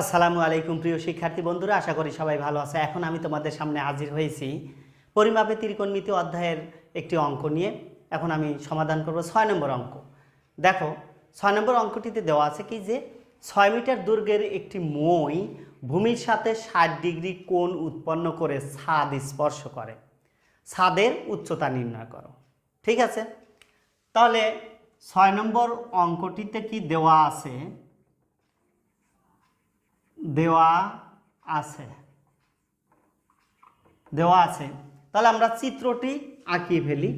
আসসালামু আলাইকুম প্রিয় শিক্ষার্থী বন্ধুরা, আশা করি সবাই ভালো আছে। এখন আমি তোমাদের সামনে হাজির হয়েছি পরিমাপে ত্রিকোণমিতি অধ্যায়ের একটি অঙ্ক নিয়ে। এখন আমি সমাধান করব ছয় নম্বর অঙ্ক। দেখো, ছয় নম্বর অঙ্কটিতে দেওয়া আছে কি যে, ছয় মিটার দৈর্ঘ্যের একটি মই ভূমির সাথে ষাট ডিগ্রি কোণ উৎপন্ন করে ছাদ স্পর্শ করে। ছাদের উচ্চতা নির্ণয় করো। ঠিক আছে? তাহলে ছয় নম্বর অঙ্কটিতে কি দেওয়া আছে? দেওয়া আছে। দেওয়া আছে। তাহলে আমরা চিত্রটি আঁকিয়ে ফেলি।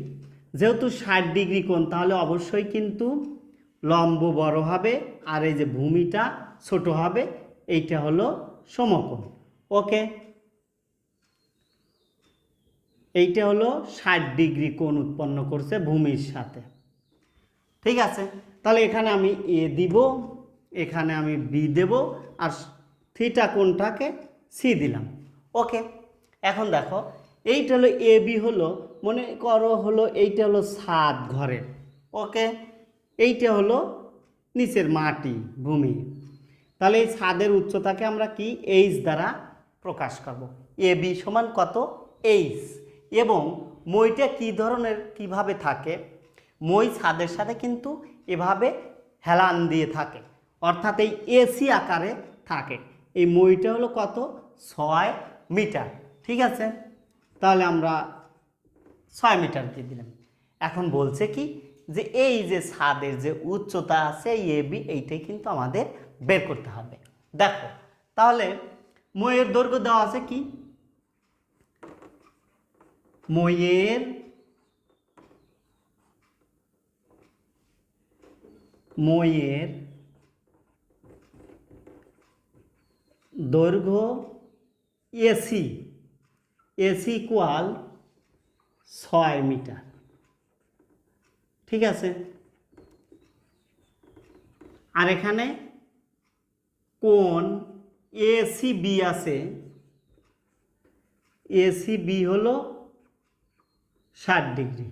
যেহেতু ষাট ডিগ্রি কোণ, তাহলে অবশ্যই কিন্তু লম্ব বড় হবে আর এই যে ভূমিটা ছোট হবে, এইটা হলো সমকোণ। ওকে? এইটা হলো ষাট ডিগ্রি কোণ উৎপন্ন করছে ভূমির সাথে। ঠিক আছে? তাহলে এখানে আমি এ দিব, এখানে আমি বি দেব, আর থিটা কোনটাকে সি দিলাম। ওকে এখন দেখো, এইটা হলো এ বি হলো, মনে করো হলো এইটা হলো ছাদ ঘরের। ওকে এইটা হলো নিচের মাটি, ভূমি। তাহলে এই ছাদের উচ্চতাকে আমরা কি? এইচ দ্বারা প্রকাশ করব। এ বি সমান কত? এইচ এবং মইটা কী ধরনের, কীভাবে থাকে? মই ছাদের সাথে কিন্তু এভাবে হেলান দিয়ে থাকে। অর্থাৎ এই এসি আকারে থাকে। এই মইটা হলো কত? ছয় মিটার। ঠিক আছে? তাহলে আমরা ছয় মিটার দিয়ে দিলাম। এখন বলছে কি? যে এই যে ছাদের যে উচ্চতা আছে এ বি এইটাই কিন্তু আমাদের বের করতে হবে। দেখো, তাহলে মইয়ের দৈর্ঘ্য দেওয়া আছে কি? মইয়ের মইয়ের দৈর্ঘ্য এসি এসি ইকুয়াল ছয় মিটার। ঠিক আছে? আর এখানে কোন এসি বি আছে। এসি বি হলো ষাট ডিগ্রি।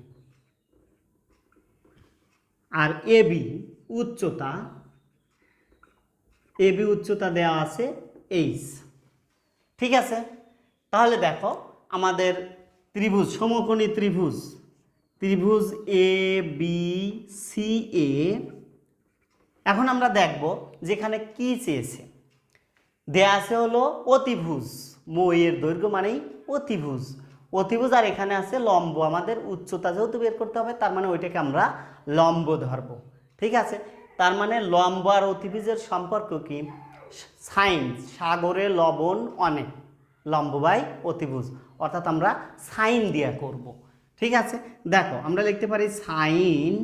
আর এবি উচ্চতা এবি উচ্চতা দেওয়া আছে এইচ ঠিক আছে? তাহলে দেখো, আমাদের ত্রিভুজ, সমকোণী ত্রিভুজ ত্রিভুজ এ বি সি এ এখন আমরা দেখব যেখানে কি চেয়েছে। দেয়া আছে হলো অতিভুজ মইয়ের দৈর্ঘ্য মানেই অতিভুজ। অতিভুজ আর এখানে আছে লম্ব, আমাদের উচ্চতা যেহেতু বের করতে হবে, তার মানে ওইটাকে আমরা লম্ব ধরব। ঠিক আছে? তার মানে লম্ব আর অতিভুজের সম্পর্ক কি? সাইন সাগরে লবণ অনেক। লম্ব বাই অতিভুজ। অর্থাৎ আমরা সাইন দিয়া করব। ঠিক আছে? দেখো, আমরা লিখতে পারি সাইন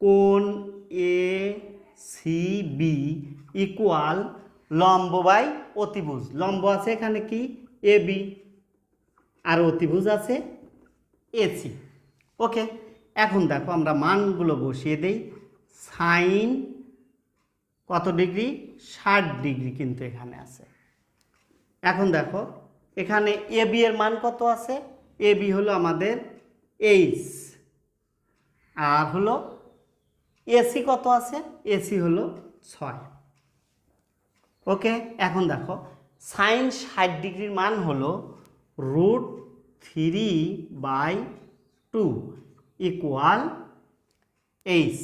কোন এ সি বি ইকুয়াল লম্ব বাই অতিভুজ। লম্ব আছে এখানে কি? A B. আর অতিভুজ আছে এসি ওকে? এখন দেখো, আমরা মানগুলো বসিয়ে দেই। সাইন কত ডিগ্রি? ষাট ডিগ্রি কিন্তু এখানে আছে। এখন দেখো, এখানে এ বি এর মান কত আছে? এ বি হলো আমাদের এইচ আর হলো এসি কত আছে? এসি হলো ছয়। ওকে এখন দেখো সাইন ষাট ডিগ্রির মান হলো root three by two equal h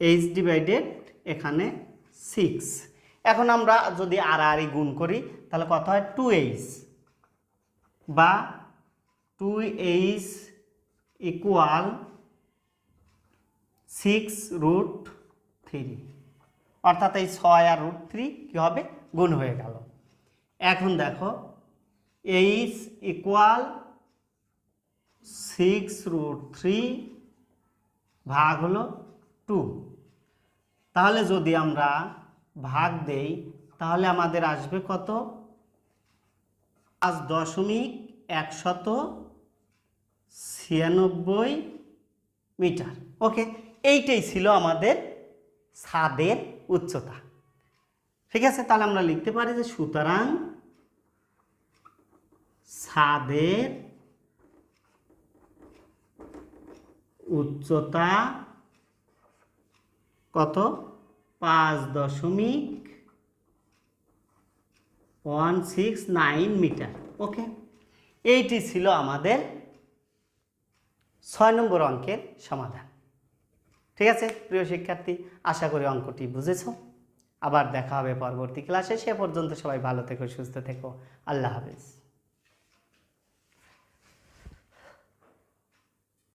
h divided এখানে সিক্স এখন আমরা যদি আর গুণ করি, তাহলে কত হয়? টু এইচ বা two h equal six root three অর্থাৎ এই ছয় আর রুট থ্রি কী হবে? গুণ হয়ে গেল। এখন দেখো h equal six root three ভাগ হলো টু তাহলে যদি আমরা ভাগ দেই, তাহলে আমাদের আসবে কত? পাঁচ দশমিক একশত ছিয়ানব্বই মিটার। ওকে, এইটাই ছিল আমাদের ছাদের উচ্চতা। ঠিক আছে, তাহলে আমরা লিখতে পারি যে সুতরাং ছাদের উচ্চতা কত? পাঁচ দশমিক one six nine metre. Okay? এইটি ছিল আমাদের ছয় নম্বর অঙ্কের সমাধান। ঠিক আছে, প্রিয় শিক্ষার্থী, আশা করি অঙ্কটি বুঝেছ। আবার দেখা হবে পরবর্তী ক্লাসে। সে পর্যন্ত সবাই ভালো থেকো, সুস্থ থেকো। আল্লাহ হাফেজ।